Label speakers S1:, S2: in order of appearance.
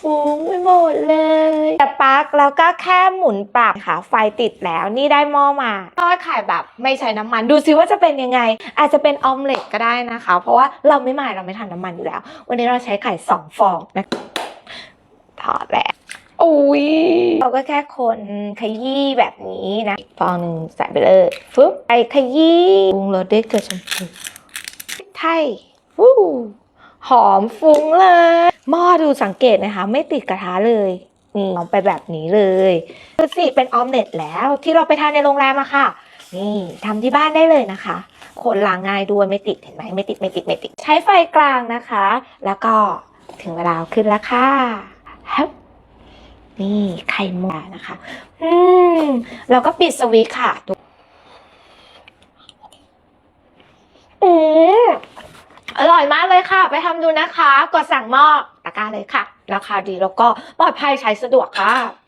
S1: ฟุ้งไปหมดเลยแต่ปลั๊กแล้วก็แค่หมุนปรับค่ะ ไฟติดแล้วนี่ได้หม้อมาทอดไข่แบบไม่ใช้น้ำมัน ดูซิว่าจะเป็นยังไง อาจจะเป็นออมเล็ตก็ได้นะคะ เพราะว่าเราไม่หมายเราไม่ทานน้ำมันอยู่แล้ว วันนี้เราใช้ไข่สองฟองนะทอดแล้วอุ้ยเราก็แค่คนขยี้แบบนี้นะฟองหนึ่งใส่ไปเลยฟึ๊บไอขยี้ปรุงรสด้วยเกลือชมพูไทยวู้หอมฟุ้งเลย หม้อดูสังเกตนะคะ ไม่ติดกระทะเลยนี่ลองไปแบบนี้เลยดูสิเป็นออมเล็ตแล้วที่เราไปทานในโรงแรมอะค่ะ นี่ทำที่บ้านได้เลยนะคะคนล้างง่ายด้วยไม่ติดเห็นไหมไม่ติดไม่ติดไม่ติด ใช้ไฟกลางนะคะ แล้วก็ถึงเวลาขึ้นแล้วค่ะฮับนี่ไข่หมดนะคะ อืมแล้วก็ปิดสวิตช์ค่ะอืมอ ร่อยมากเลยค่ะ ไปทำดูนะคะ กดสั่งหม้อตะกร้าเลยค่ะ ราคาดีแล้วก็ปลอดภัยใช้สะดวกค่ะ